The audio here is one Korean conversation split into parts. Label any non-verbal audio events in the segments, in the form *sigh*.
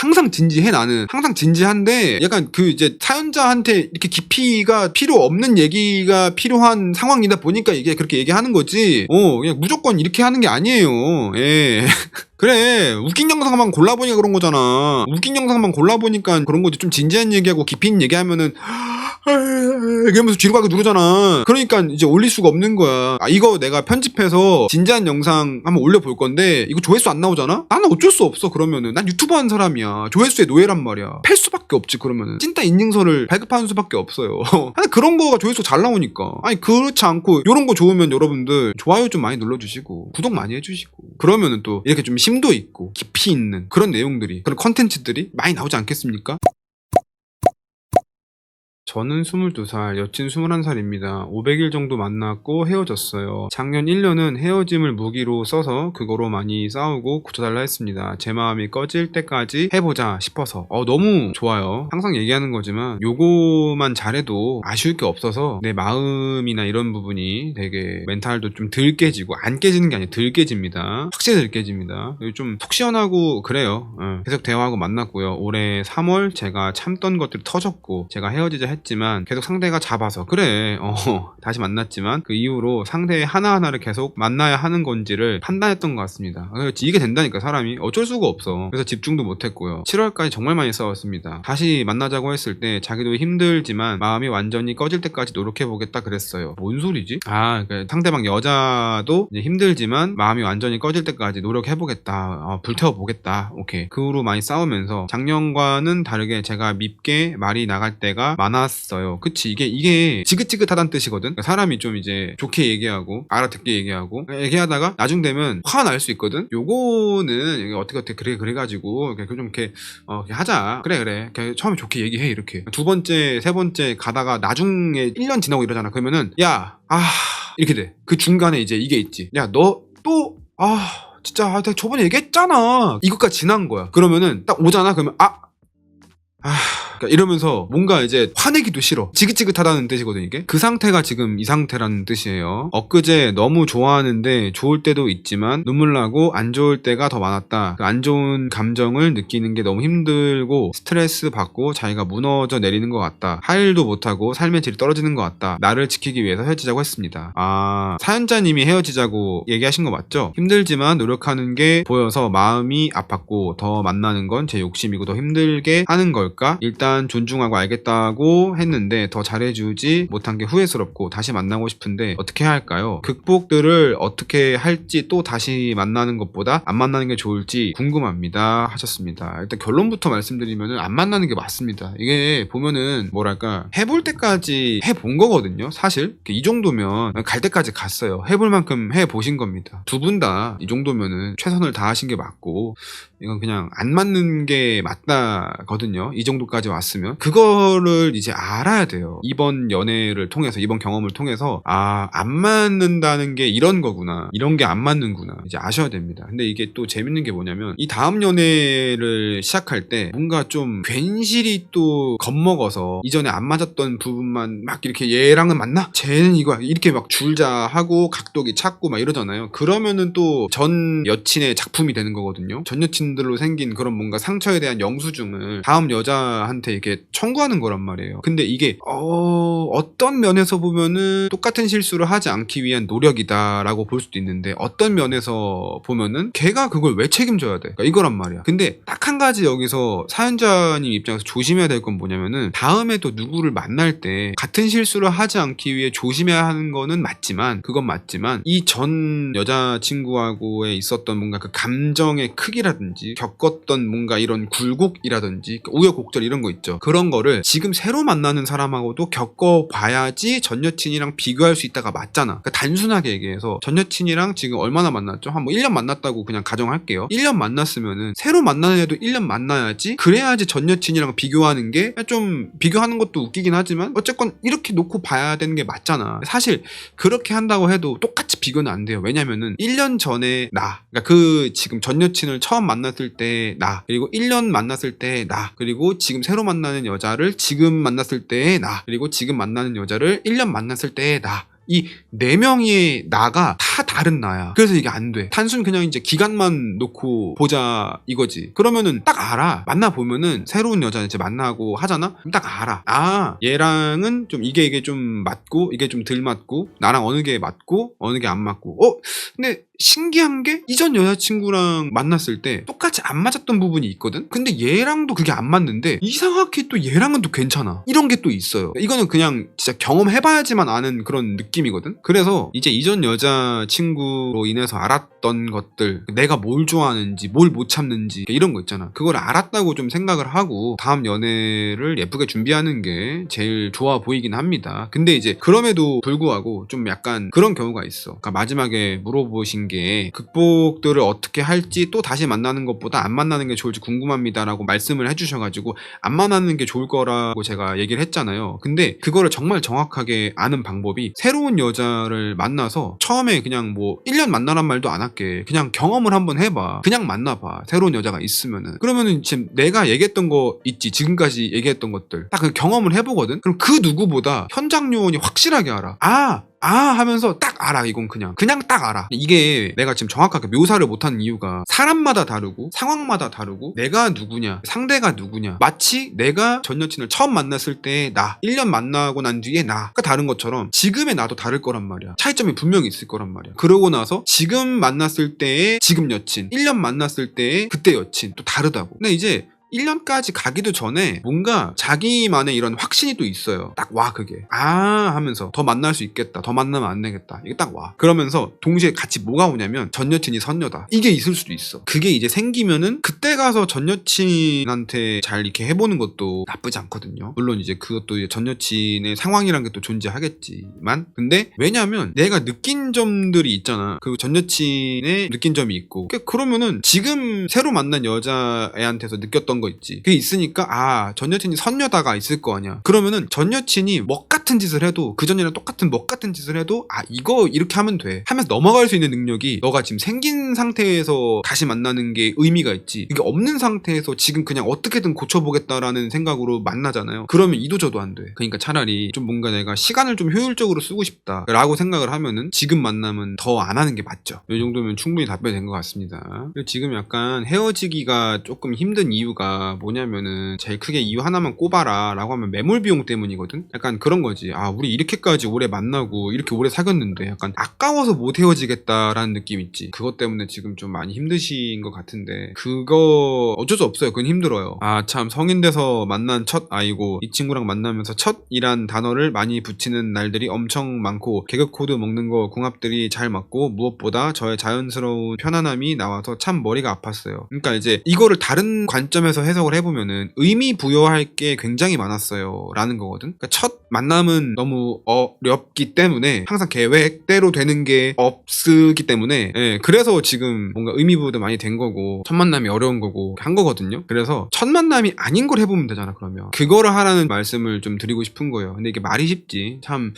항상 진지해 나는. 항상 진지한데 약간 그 이제 사연자한테 이렇게 깊이가 필요 없는 얘기가 필요한 상황이다 보니까 이게 그렇게 얘기하는 거지. 어 그냥 무조건 이렇게 하는 게 아니에요. 예 *laughs* 그래 웃긴 영상만 골라보니까 그런 거잖아. 웃긴 영상만 골라보니까 그런 거지. 좀 진지한 얘기하고 깊이 있는 얘기하면은 그러면서 뒤로 가게 누르잖아. 그러니까 이제 올릴 수가 없는 거야. 아 이거 내가 편집해서 진지한 영상 한번 올려볼 건데 이거 조회수 안 나오잖아? 나는 어쩔 수 없어 그러면은. 난 유튜버 한 사람이야. 조회수의 노예란 말이야. 팰 수밖에 없지 그러면은. 찐따 인증서를 발급하는 수밖에 없어요. *laughs* 아니 그런 거가 조회수 잘 나오니까. 아니 그렇지 않고 요런 거 좋으면 여러분들 좋아요 좀 많이 눌러주시고 구독 많이 해주시고. 그러면은 또 이렇게 좀 심도 있고 깊이 있는 그런 내용들이 그런 컨텐츠들이 많이 나오지 않겠습니까? 저는 22살, 여친 21살입니다. 500일 정도 만났고 헤어졌어요. 작년 1년은 헤어짐을 무기로 써서 그거로 많이 싸우고 고쳐달라 했습니다. 제 마음이 꺼질 때까지 해보자 싶어서. 어, 너무 좋아요. 항상 얘기하는 거지만 요거만 잘해도 아쉬울 게 없어서 내 마음이나 이런 부분이 되게 멘탈도 좀 덜 깨지고 안 깨지는 게 아니라 덜 깨집니다. 확실히 덜 깨집니다. 좀 속 시원하고 그래요. 어, 계속 대화하고 만났고요. 올해 3월 제가 참던 것들이 터졌고 제가 헤어지자 했 지만 계속 상대가 잡아서 그래 어 *laughs* 다시 만났지만 그 이후로 상대 하나하나를 계속 만나야 하는 건지를 판단했던 것 같습니다. 이게 된다니까 사람이. 어쩔 수가 없어. 그래서 집중도 못했고요. 7월까지 정말 많이 싸웠습니다. 다시 만나자고 했을 때 자기도 힘들지만 마음이 완전히 꺼질 때까지 노력해보겠다 그랬어요. 뭔 소리지? 아그 상대방 여자도 힘들지만 마음이 완전히 꺼질 때까지 노력해보겠다. 어, 불태워보겠다. 오케이. 그 후로 많이 싸우면서 작년과는 다르게 제가 밉게 말이 나갈 때가 많았 어요. 그치 이게 이게 지긋지긋하다는 뜻이거든. 사람이 좀 이제 좋게 얘기하고 알아듣게 얘기하고 얘기하다가 나중 되면 화 날 수 있거든. 요거는 어떻게 어떻게 그래 그래 가지고 좀 이렇게 어 이렇게 하자. 그래 그래. 이렇게 처음에 좋게 얘기해 이렇게. 두 번째 세 번째 가다가 나중에 1년 지나고 이러잖아. 그러면은 야 아 이렇게 돼. 그 중간에 이제 이게 있지. 야 너 또아 진짜 아, 내가 저번에 얘기했잖아. 이것까지 지난 거야. 그러면은 딱 오잖아. 그러면 아 아, 그러니까 이러면서 뭔가 이제 화내기도 싫어. 지긋지긋하다는 뜻이거든, 이게. 그 상태가 지금 이 상태라는 뜻이에요. 엊그제 너무 좋아하는데 좋을 때도 있지만 눈물 나고 안 좋을 때가 더 많았다. 그 안 좋은 감정을 느끼는 게 너무 힘들고 스트레스 받고 자기가 무너져 내리는 것 같다. 할 일도 못하고 삶의 질이 떨어지는 것 같다. 나를 지키기 위해서 헤어지자고 했습니다. 아, 사연자님이 헤어지자고 얘기하신 거 맞죠? 힘들지만 노력하는 게 보여서 마음이 아팠고 더 만나는 건 제 욕심이고 더 힘들게 하는 걸까? 일단 존중하고 알겠다고 했는데 더 잘해주지 못한 게 후회스럽고 다시 만나고 싶은데 어떻게 해야 할까요? 극복들을 어떻게 할지 또 다시 만나는 것보다 안 만나는 게 좋을지 궁금합니다 하셨습니다. 일단 결론부터 말씀드리면 안 만나는 게 맞습니다. 이게 보면은 뭐랄까 해볼 때까지 해본 거거든요. 사실 이 정도면 갈 때까지 갔어요. 해볼 만큼 해보신 겁니다. 두 분 다 이 정도면은 최선을 다하신 게 맞고 이건 그냥 안 맞는 게 맞다거든요. 이 정도까지 왔으면 그거를 이제 알아야 돼요. 이번 연애를 통해서 이번 경험을 통해서 아 안 맞는다는 게 이런 거구나. 이런 게 안 맞는구나. 이제 아셔야 됩니다. 근데 이게 또 재밌는 게 뭐냐면 이 다음 연애를 시작할 때 뭔가 좀 괜시리 또 겁먹어서 이전에 안 맞았던 부분만 막 이렇게 얘랑은 맞나? 쟤는 이거 이렇게 막 줄자 하고 각도기 찾고 막 이러잖아요. 그러면은 또 전 여친의 작품이 되는 거거든요. 전 여친들로 생긴 그런 뭔가 상처에 대한 영수증을 다음 여자한테 이렇게 청구하는 거란 말이에요. 근데 이게 어 어떤 면에서 보면은 똑같은 실수를 하지 않기 위한 노력이다라고 볼 수도 있는데 어떤 면에서 보면은 걔가 그걸 왜 책임져야 돼? 그러니까 이거란 말이야. 근데 딱 한 가지 여기서 사연자님 입장에서 조심해야 될 건 뭐냐면은 다음에 또 누구를 만날 때 같은 실수를 하지 않기 위해 조심해야 하는 거는 맞지만 그건 맞지만 이 전 여자친구하고의 있었던 뭔가 그 감정의 크기라든지 겪었던 뭔가 이런 굴곡이라든지 우여곡절 이런 거 있죠. 그런 거를 지금 새로 만나는 사람하고도 겪어봐야지 전 여친이랑 비교할 수 있다가 맞잖아. 그러니까 단순하게 얘기해서 전 여친이랑 지금 얼마나 만났죠? 한 뭐 1년 만났다고 그냥 가정할게요. 1년 만났으면은 새로 만나는 애도 1년 만나야지 그래야지 전 여친이랑 비교하는 게 좀 비교하는 것도 웃기긴 하지만 어쨌건 이렇게 놓고 봐야 되는 게 맞잖아. 사실 그렇게 한다고 해도 똑같이 비교는 안 돼요. 왜냐면은 1년 전에 나, 그러니까 그 지금 전 여친을 처음 만났을 때 나, 그리고 1년 만났을 때 나, 그리고 지금 새로 만나는 여자를 지금 만났을 때 나, 그리고 지금 만나는 여자를 1년 만났을 때 나. 이 네 명의 나가 다 다른 나야. 그래서 이게 안 돼. 단순 그냥 이제 기간만 놓고 보자 이거지. 그러면은 딱 알아. 만나 보면은 새로운 여자 이제 만나고 하잖아. 그럼 딱 알아. 아 얘랑은 좀 이게 이게 좀 맞고 이게 좀 덜 맞고 나랑 어느 게 맞고 어느 게 안 맞고. 어 근데 신기한 게 이전 여자친구랑 만났을 때 똑같이 안 맞았던 부분이 있거든? 근데 얘랑도 그게 안 맞는데 이상하게 또 얘랑은 또 괜찮아. 이런 게 또 있어요. 이거는 그냥 진짜 경험해봐야지만 아는 그런 느낌이거든? 그래서 이제 이전 여자친구 로 인해서 알았던 것들, 내가 뭘 좋아하는지, 뭘 못 참는지, 이런 거 있잖아. 그걸 알았다고 좀 생각을 하고 다음 연애를 예쁘게 준비하는 게 제일 좋아 보이긴 합니다. 근데 이제 그럼에도 불구하고 좀 약간 그런 경우가 있어. 그러니까 마지막에 물어보신 게 극복들을 어떻게 할지 또 다시 만나는 것보다 안 만나는 게 좋을지 궁금합니다 라고 말씀을 해주셔가지고 안 만나는 게 좋을 거라고 제가 얘기를 했잖아요. 근데 그거를 정말 정확하게 아는 방법이 새로운 여자를 만나서 처음에 그냥 뭐 1년 만나란 말도 안 할게. 그냥 경험을 한번 해봐. 그냥 만나봐. 새로운 여자가 있으면은. 그러면은 지금 내가 얘기했던 거 있지. 지금까지 얘기했던 것들. 딱 그 경험을 해보거든? 그럼 그 누구보다 현장 요원이 확실하게 알아. 아! 아 하면서 딱 알아 이건 그냥. 그냥 딱 알아. 이게 내가 지금 정확하게 묘사를 못하는 이유가 사람마다 다르고 상황마다 다르고 내가 누구냐 상대가 누구냐. 마치 내가 전 여친을 처음 만났을 때나 1년 만나고 난 뒤에 나가 다른 것처럼 지금의 나도 다를 거란 말이야. 차이점이 분명히 있을 거란 말이야. 그러고 나서 지금 만났을 때의 지금 여친 1년 만났을 때의 그때 여친 또 다르다고. 근데 이제 1년까지 가기도 전에 뭔가 자기만의 이런 확신이 또 있어요. 딱 와, 그게. 아, 하면서 더 만날 수 있겠다. 더 만나면 안 되겠다. 이게 딱 와. 그러면서 동시에 같이 뭐가 오냐면 전 여친이 선녀다. 이게 있을 수도 있어. 그게 이제 생기면은 그때 가서 전 여친한테 잘 이렇게 해보는 것도 나쁘지 않거든요. 물론 이제 그것도 이제 전 여친의 상황이란 게 또 존재하겠지만. 근데 왜냐면 내가 느낀 점들이 있잖아. 그 전 여친의 느낀 점이 있고. 그러면은 지금 새로 만난 여자애한테서 느꼈던 거 있지. 그게 있으니까 아, 전 여친이 선녀다가 있을 거 아니야. 그러면은 전 여친이 먹 같은 짓을 해도 그 전이랑 똑같은 먹 같은 짓을 해도 아, 이거 이렇게 하면 돼. 하면서 넘어갈 수 있는 능력이 너가 지금 생긴 상태에서 다시 만나는 게 의미가 있지. 이게 없는 상태에서 지금 그냥 어떻게든 고쳐보겠다라는 생각으로 만나잖아요. 그러면 이도 저도 안 돼. 그러니까 차라리 좀 뭔가 내가 시간을 좀 효율적으로 쓰고 싶다라고 생각을 하면은 지금 만나면 더 안 하는 게 맞죠. 이 정도면 충분히 답변이 된 것 같습니다. 그리고 지금 약간 헤어지기가 조금 힘든 이유가 뭐냐면은 제일 크게 이유 하나만 꼽아라 라고 하면 매몰 비용 때문이거든? 약간 그런 거지. 아, 우리 이렇게까지 오래 만나고 이렇게 오래 사귀었는데 약간 아까워서 못 헤어지겠다라는 느낌 있지. 그것 때문에 지금 좀 많이 힘드신 것 같은데 그거 어쩔 수 없어요. 그건 힘들어요. 아, 참 성인 돼서 만난 첫 아이고 이 친구랑 만나면서 첫이란 단어를 많이 붙이는 날들이 엄청 많고 개그 코드 먹는 거 궁합들이 잘 맞고 무엇보다 저의 자연스러운 편안함이 나와서 참 머리가 아팠어요. 그러니까 이제 이거를 다른 관점에서 해석을 해보면은 의미 부여할 게 굉장히 많았어요. 라는 거거든. 그러니까 첫 만남은 너무 어렵기 때문에 항상 계획대로 되는 게 없기 때문에 예, 그래서 지금 뭔가 의미 부여도 많이 된 거고 첫 만남이 어려운 거고 한 거거든요. 그래서 첫 만남이 아닌 걸 해보면 되잖아 그러면 그거를 하라는 말씀을 좀 드리고 싶은 거예요. 근데 이게 말이 쉽지 참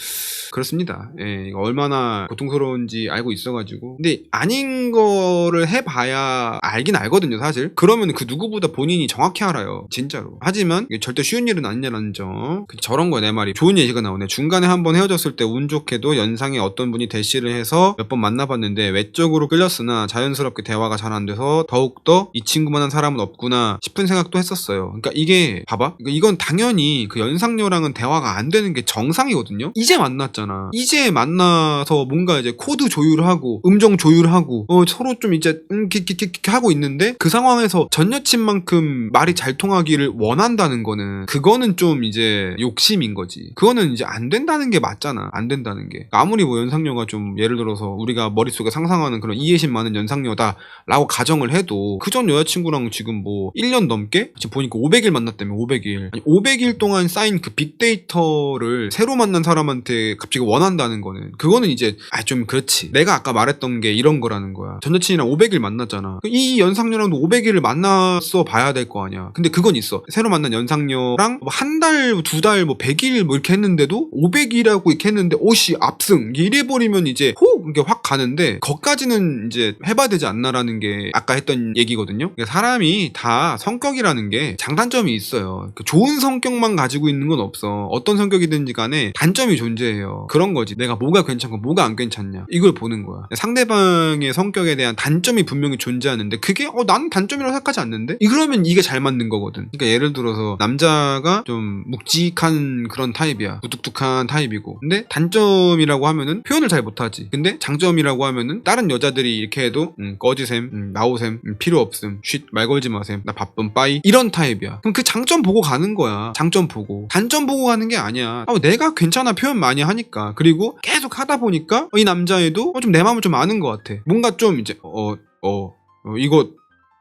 그렇습니다. 예, 얼마나 고통스러운지 알고 있어가지고 근데 아닌 거를 해봐야 알긴 알거든요 사실. 그러면 그 누구보다 본인이 정확히 알아요 진짜로. 하지만 이게 절대 쉬운 일은 아니냐는 점. 그 저런 거야 내 말이. 좋은 예시가 나오네. 중간에 한번 헤어졌을 때 운 좋게도 연상에 어떤 분이 대시를 해서 몇 번 만나봤는데 외적으로 끌렸으나 자연스럽게 대화가 잘 안 돼서 더욱더 이 친구만한 사람은 없구나 싶은 생각도 했었어요. 그러니까 이게 봐봐. 이거- 이건 당연히 그 연상녀랑은 대화가 안 되는 게 정상이거든요. 이제 만났잖아. 이제 만나서 뭔가 이제 코드 조율하고 음정 조율하고 어, 서로 좀 이제 음, 키키키키 하고 있는데 그 상황에서 전 여친만큼 말이 잘 통하기를 원한다는 거는 그거는 좀 이제 욕심인 거지. 그거는 이제 안 된다는 게 맞잖아. 안 된다는 게. 아무리 뭐 연상녀가 좀 예를 들어서 우리가 머릿속에 상상하는 그런 이해심 많은 연상녀다라고 가정을 해도 그 전 여자친구랑 지금 뭐 1년 넘게 지금 보니까 500일 만났다며 500일. 아니 500일 동안 쌓인 그 빅데이터를 새로 만난 사람한테 갑자기 원한다는 거는 그거는 이제 아 좀 그렇지. 내가 아까 말했던 게 이런 거라는 거야. 전 여친이랑 500일 만났잖아. 이 연상녀랑도 500일을 만났어 봐야 될될 거 아니야. 근데 그건 있어. 새로 만난 연상녀랑 뭐한 달, 두 달, 뭐 100일 뭐 이렇게 했는데도 500이라고 이렇게 했는데 오씨 압승 이게 이래 버리면 이제 호 이게 확 가는데 거까지는 이제 해봐야 되지 않나라는 게 아까 했던 얘기거든요. 그러니까 사람이 다 성격이라는 게 장단점이 있어요. 그 좋은 성격만 가지고 있는 건 없어. 어떤 성격이든지 간에 단점이 존재해요. 그런 거지. 내가 뭐가 괜찮고 뭐가 안 괜찮냐. 이걸 보는 거야. 상대방의 성격에 대한 단점이 분명히 존재하는데 그게 어, 나는 단점이라고 생각하지 않는데? 그러면 이게 잘 맞는 거거든. 그러니까 예를 들어서 남자가 좀 묵직한 그런 타입이야. 무뚝뚝한 타입이고. 근데 단점이라고 하면은 표현을 잘 못하지. 근데 장점이라고 하면은 다른 여자들이 이렇게 해도 음, 꺼지셈, 음, 나오셈, 음, 필요 없음, 쉿, 말 걸지 마셈, 나 바쁜 빠이 이런 타입이야. 그럼 그 장점 보고 가는 거야. 장점 보고. 단점 보고 가는 게 아니야. 아, 내가 괜찮아 표현 많이 하니까. 그리고 계속 하다 보니까 이 남자애도 어, 좀내 마음을 좀 아는 것 같아. 뭔가 좀 이제 어, 어, 어 이거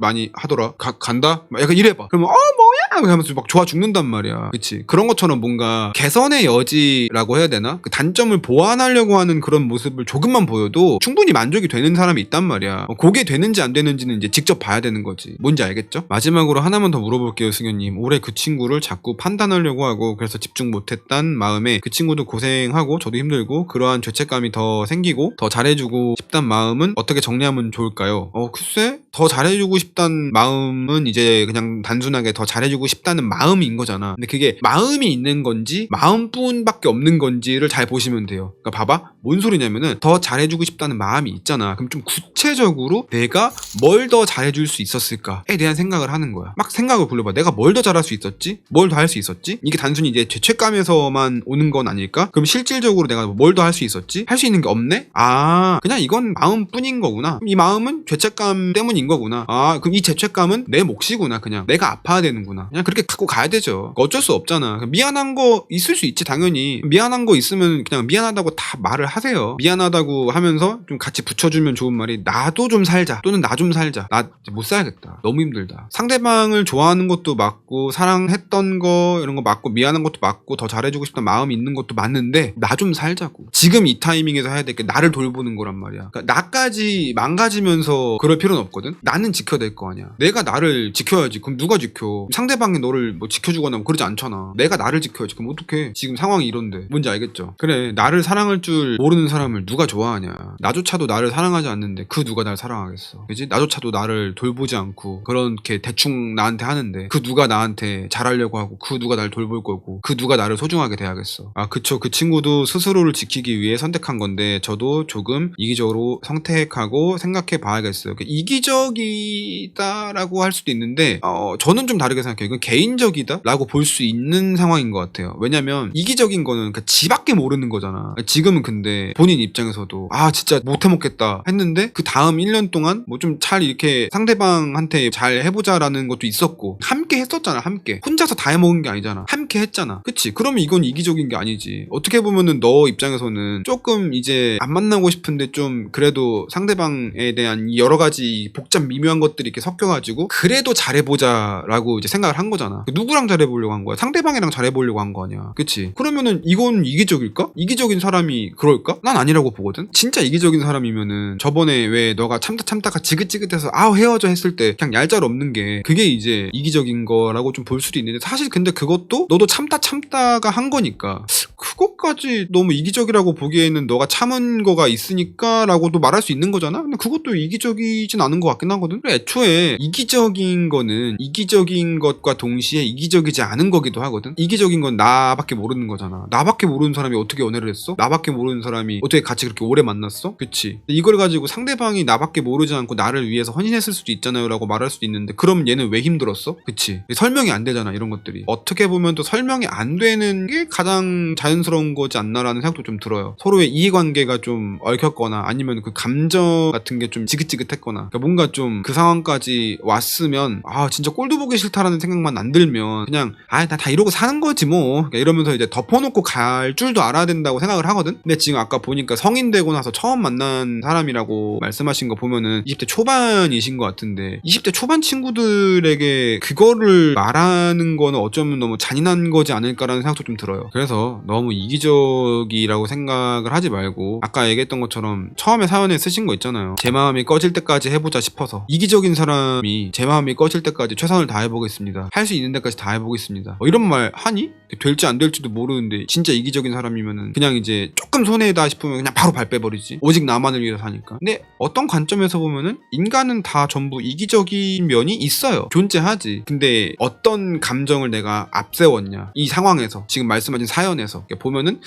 많이 하더라. 가, 간다? 막 약간 이래봐. 그러면 어 뭐야? 하면서 막 좋아 죽는단 말이야. 그치? 그런 것처럼 뭔가 개선의 여지라고 해야 되나? 그 단점을 보완하려고 하는 그런 모습을 조금만 보여도 충분히 만족이 되는 사람이 있단 말이야. 어, 그게 되는지 안 되는지는 이제 직접 봐야 되는 거지. 뭔지 알겠죠? 마지막으로 하나만 더 물어볼게요, 승현님. 올해 그 친구를 자꾸 판단하려고 하고 그래서 집중 못했단 마음에 그 친구도 고생하고 저도 힘들고 그러한 죄책감이 더 생기고 더 잘해주고 싶단 마음은 어떻게 정리하면 좋을까요? 어, 글쎄? 더 잘해주고 싶단 마음은 이제 그냥 단순하게 더 잘해주고 싶다는 마음인 거잖아. 근데 그게 마음이 있는 건지 마음뿐밖에 없는 건지를 잘 보시면 돼요. 그러니까 봐봐. 뭔 소리냐면은 더 잘해주고 싶다는 마음이 있잖아. 그럼 좀 구체적으로 내가 뭘 더 잘해줄 수 있었을까에 대한 생각을 하는 거야. 막 생각을 굴려봐. 내가 뭘 더 잘할 수 있었지? 뭘 더 할 수 있었지? 이게 단순히 이제 죄책감에서만 오는 건 아닐까? 그럼 실질적으로 내가 뭘 더 할 수 있었지? 할 수 있는 게 없네? 아, 그냥 이건 마음뿐인 거구나. 이 마음은 죄책감 때문 인 거구나. 아, 그럼 이 죄책감은 내 몫이구나. 그냥 내가 아파야 되는구나. 그냥 그렇게 갖고 가야 되죠. 어쩔 수 없잖아. 미안한 거 있을 수 있지, 당연히. 미안한 거 있으면 그냥 미안하다고 다 말을 하세요. 미안하다고 하면서 좀 같이 붙여주면 좋은 말이 나도 좀 살자. 또는 나 좀 살자. 나 못 살겠다. 너무 힘들다. 상대방을 좋아하는 것도 맞고, 사랑했던 거, 이런 거 맞고, 미안한 것도 맞고, 더 잘해주고 싶다는 마음이 있는 것도 맞는데, 나 좀 살자고. 지금 이 타이밍에서 해야 될 게 나를 돌보는 거란 말이야. 그러니까 나까지 망가지면서 그럴 필요는 없거든? 나는 지켜야 될 거 아니야. 내가 나를 지켜야지. 그럼 누가 지켜? 상대방이 너를 뭐 지켜주거나 뭐 그러지 않잖아. 내가 나를 지켜야지. 그럼 어떡해. 지금 상황이 이런데. 뭔지 알겠죠? 그래. 나를 사랑할 줄 모르는 사람을 누가 좋아하냐. 나조차도 나를 사랑하지 않는데 그 누가 날 사랑하겠어. 그지? 나조차도 나를 돌보지 않고 그렇게 대충 나한테 하는데 그 누가 나한테 잘하려고 하고 그 누가 날 돌볼 거고 그 누가 나를 소중하게 대하겠어. 아, 그쵸. 그 친구도 스스로를 지키기 위해 선택한 건데 저도 조금 이기적으로 선택하고 생각해 봐야겠어요. 그 이기적 이다라고 할 수도 있는데 어, 저는 좀 다르게 생각해요. 이건 개인적이다라고 볼 수 있는 상황인 것 같아요. 왜냐면 이기적인 거는 그러니까 지밖에 모르는 거잖아. 지금은 근데 본인 입장에서도 아 진짜 못 해 먹겠다 했는데 그 다음 1년 동안 뭐 좀 잘 이렇게 상대방한테 잘 해보자라는 것도 있었고 함께 했었잖아. 함께 혼자서 다 해먹은 게 아니잖아. 함께 했잖아. 그치? 그러면 이건 이기적인 게 아니지. 어떻게 보면은 너 입장에서는 조금 이제 안 만나고 싶은데 좀 그래도 상대방에 대한 이 여러 가지 복잡 미묘한 것들이 이렇게 섞여가지고 그래도 잘해보자라고 이제 생각을 한 거잖아. 누구랑 잘해보려고 한 거야? 상대방이랑 잘해보려고 한 거 아니야. 그치? 그러면은 이건 이기적일까? 이기적인 사람이 그럴까? 난 아니라고 보거든? 진짜 이기적인 사람이면은 저번에 왜 너가 참다 참다가 지긋지긋해서 아우 헤어져 했을 때 그냥 얄짤 없는 게 그게 이제 이기적인 거라고 좀 볼 수도 있는데 사실 근데 그것도 너도 참다 참다가 한 거니까 그것까지 너무 이기적이라고 보기에는 너가 참은 거가 있으니까라고도 말할 수 있는 거잖아. 근데 그것도 이기적이진 않은 것 같긴 하거든. 애초에 이기적인 거는 이기적인 것과 동시에 이기적이지 않은 거기도 하거든. 이기적인 건 나밖에 모르는 거잖아. 나밖에 모르는 사람이 어떻게 연애를 했어? 나밖에 모르는 사람이 어떻게 같이 그렇게 오래 만났어? 그치? 이걸 가지고 상대방이 나밖에 모르지 않고 나를 위해서 헌신했을 수도 있잖아요라고 말할 수도 있는데 그럼 얘는 왜 힘들었어? 그치? 설명이 안 되잖아 이런 것들이. 어떻게 보면 또 설명이 안 되는 게 가장 자연스러운 거지 않나라는 생각도 좀 들어요. 서로의 이해관계가 좀 얽혔거나 아니면 그 감정 같은 게 좀 지긋지긋했거나 그러니까 뭔가 좀 그 상황까지 왔으면 아 진짜 꼴도 보기 싫다라는 생각만 안 들면 그냥 아 나 다 이러고 사는 거지 뭐 그러니까 이러면서 이제 덮어놓고 갈 줄도 알아야 된다고 생각을 하거든. 근데 지금 아까 보니까 성인 되고 나서 처음 만난 사람이라고 말씀하신 거 보면은 20대 초반이신 것 같은데 20대 초반 친구들에게 그거를 거를 말하는 거는 어쩌면 너무 잔인한 거지 않을까라는 생각도 좀 들어요. 그래서 너무 이기적이라고 생각을 하지 말고 아까 얘기했던 것처럼 처음에 사연에 쓰신 거 있잖아요. 제 마음이 꺼질 때까지 해보자 싶 어서 이기적인 사람이 제 마음이 꺼질 때까지 최선을 다해보겠습니다. 할 수 있는 데까지 다 해보겠습니다. 뭐 이런 말 하니? 될지 안 될지도 모르는데 진짜 이기적인 사람이면은 그냥 이제 조금 손해다 싶으면 그냥 바로 발 빼버리지. 오직 나만을 위해서 사니까. 근데 어떤 관점에서 보면은 인간은 다 전부 이기적인 면이 있어요. 존재하지. 근데 어떤 감정을 내가 앞세웠냐. 이 상황에서 지금 말씀하신 사연에서 보면은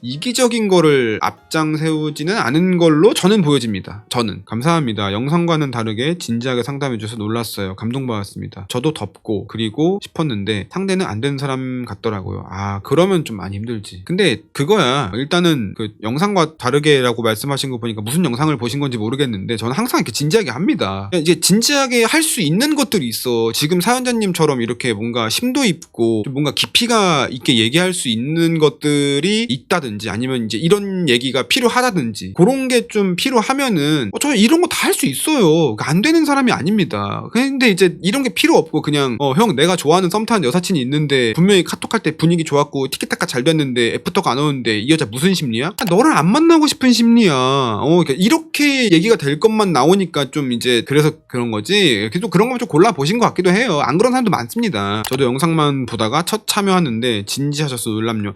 이기적인 거를 앞장 세우지는 않은 걸로 저는 보여집니다. 저는 감사합니다. 영상과는 다 르게 진지하게 상담해 주셔서 놀랐어요. 감동받았습니다. 저도 덥고 그리고 싶었는데 상대는 안 되는 사람 같더라고요. 아 그러면 좀 많이 힘들지. 근데 그거야. 일단은 그 영상과 다르게라고 말씀하신 거 보니까 무슨 영상을 보신 건지 모르겠는데 저는 항상 이렇게 진지하게 합니다. 이제 진지하게 할 수 있는 것들이 있어. 지금 사연자님처럼 이렇게 뭔가 심도 있고 좀 뭔가 깊이가 있게 얘기할 수 있는 것들이 있다든지 아니면 이제 이런 얘기가 필요하다든지 그런 게 좀 필요하면은 어, 저 이런 거 다 할 수 있어요. 그안 되는 사람이 아닙니다. 근데 이제 이런 게 필요 없고 그냥 어, 형 내가 좋아하는 썸 타는 여사친이 있는데 분명히 카톡할 때 분위기 좋았고 티켓타카 잘 됐는데 애프터가 안 오는데 이 여자 무슨 심리야? 아, 너를 안 만나고 싶은 심리야. 어, 그러니까 이렇게 얘기가 될 것만 나오니까 좀 이제 그래서 그런 거지. 그래도 그런 거좀 골라 보신 것 같기도 해요. 안 그런 사람도 많습니다. 저도 영상만 보다가 첫 참여하는데 진지하셔서 놀랍요.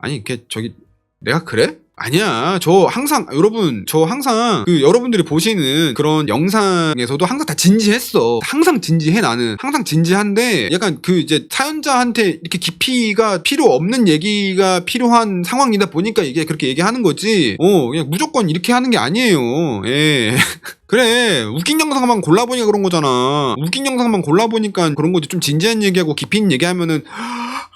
아니 이게 저기 내가 그래? 아니야. 저 항상 여러분 저 항상 그 여러분들이 보시는 그런 영상에서도 항상 다 진지했어. 항상 진지해 나는. 항상 진지한데 약간 그 이제 사연자한테 이렇게 깊이가 필요 없는 얘기가 필요한 상황이다 보니까 이게 그렇게 얘기하는 거지. 어, 그냥 무조건 이렇게 하는 게 아니에요. 예. *laughs* 그래 웃긴 영상만 골라보니까 그런 거잖아 웃긴 영상만 골라보니까 그런 거지 좀 진지한 얘기하고 깊이 있는 얘기하면은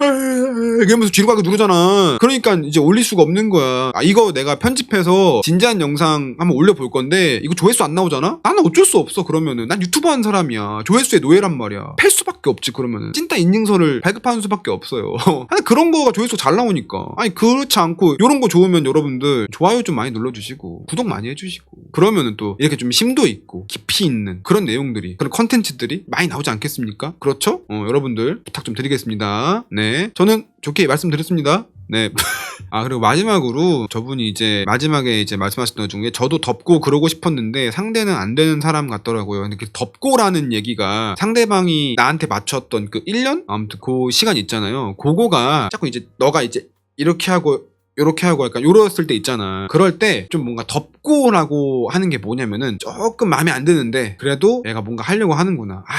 이러면서 뒤로 가게 누르잖아. 그러니까 이제 올릴 수가 없는 거야. 아 이거 내가 편집해서 진지한 영상 한번 올려볼 건데 이거 조회수 안 나오잖아? 나는 어쩔 수 없어 그러면은. 난 유튜버 하는 사람이야. 조회수의 노예란 말이야. 팰 수밖에 없지 그러면은. 찐따 인증서를 발급하는 수밖에 없어요. *laughs* 아니 그런 거가 조회수 잘 나오니까. 아니 그렇지 않고 이런 거 좋으면 여러분들 좋아요 좀 많이 눌러주시고 구독 많이 해주시고 그러면은 또 이렇게 좀 심도 있고 깊이 있는 그런 내용들이 그런 컨텐츠들이 많이 나오지 않겠습니까? 그렇죠? 어, 여러분들 부탁 좀 드리겠습니다. 네, 저는 좋게 말씀드렸습니다. 네. *laughs* 아, 그리고 마지막으로 저분이 이제 마지막에 이제 말씀하셨던 것 중에 저도 덥고 그러고 싶었는데 상대는 안 되는 사람 같더라고요. 근데 그 덥고라는 얘기가 상대방이 나한테 맞췄던 그 1년? 아무튼 그 시간 있잖아요. 그거가 자꾸 이제 너가 이제 이렇게 하고 요렇게 하고 약간 요랬을 때 있잖아. 그럴 때 좀 뭔가 덥고라고 하는 게 뭐냐면은 조금 마음에 안 드는데 그래도 내가 뭔가 하려고 하는구나. 아.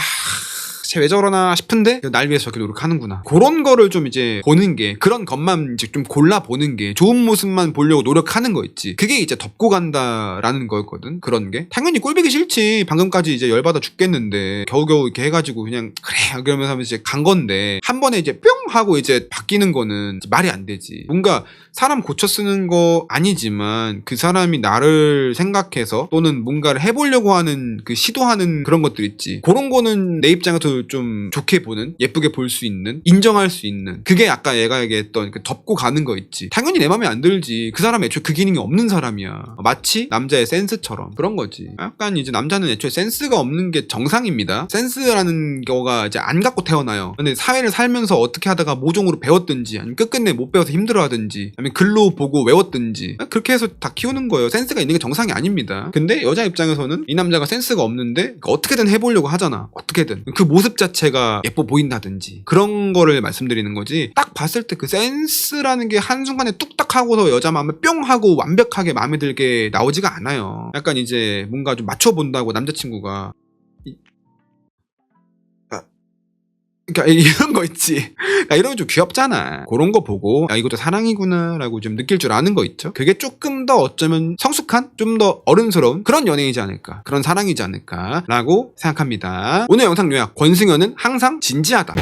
쟤왜 저러나 싶은데 날 위해서 저렇게 노력하는구나. 그런 거를 좀 이제 보는 게 그런 것만 이제 좀 골라 보는 게 좋은 모습만 보려고 노력하는 거 있지. 그게 이제 덮고 간다라는 거였거든 그런 게. 당연히 꼴보기 싫지. 방금까지 이제 열받아 죽겠는데 겨우겨우 이렇게 해가지고 그냥 그래 그러면서 이제 간 건데 한 번에 이제 뿅 하고 이제 바뀌는 거는 말이 안 되지. 뭔가 사람 고쳐 쓰는 거 아니지만 그 사람이 나를 생각해서 또는 뭔가를 해보려고 하는 그 시도하는 그런 것들 있지. 그런 거는 내 입장에서 좀 좋게 보는 예쁘게 볼 수 있는 인정할 수 있는 그게 아까 얘가 얘기했던 그 덮고 가는 거 있지. 당연히 내 맘에 안 들지. 그 사람 애초에 그 기능이 없는 사람이야. 마치 남자의 센스처럼. 그런 거지. 약간 이제 남자는 애초에 센스가 없는 게 정상입니다. 센스라는 거가 이제 안 갖고 태어나요. 근데 사회를 살면서 어떻게 하다가 모종으로 배웠든지 아니면 끝끝내 못 배워서 힘들어하든지 아니면 글로 보고 외웠든지 그렇게 해서 다 키우는 거예요. 센스가 있는 게 정상이 아닙니다. 근데 여자 입장에서는 이 남자가 센스가 없는데 어떻게든 해보려고 하잖아. 어떻게든. 그 모습 자체가 예뻐 보인다든지 그런 거를 말씀드리는 거지 딱 봤을 때 그 센스라는 게 한순간에 뚝딱 하고서 여자 마음에 뿅 하고 완벽하게 마음에 들게 나오지가 않아요. 약간 이제 뭔가 좀 맞춰본다고 남자친구가 그러니까 *laughs* 이런 거 있지. 야, 이런 거 좀 귀엽잖아. 그런 거 보고 야 이것도 사랑이구나라고 좀 느낄 줄 아는 거 있죠. 그게 조금 더 어쩌면 성숙한, 좀 더 어른스러운 그런 연애이지 않을까, 그런 사랑이지 않을까라고 생각합니다. 오늘 영상 요약 권승현은 항상 진지하다.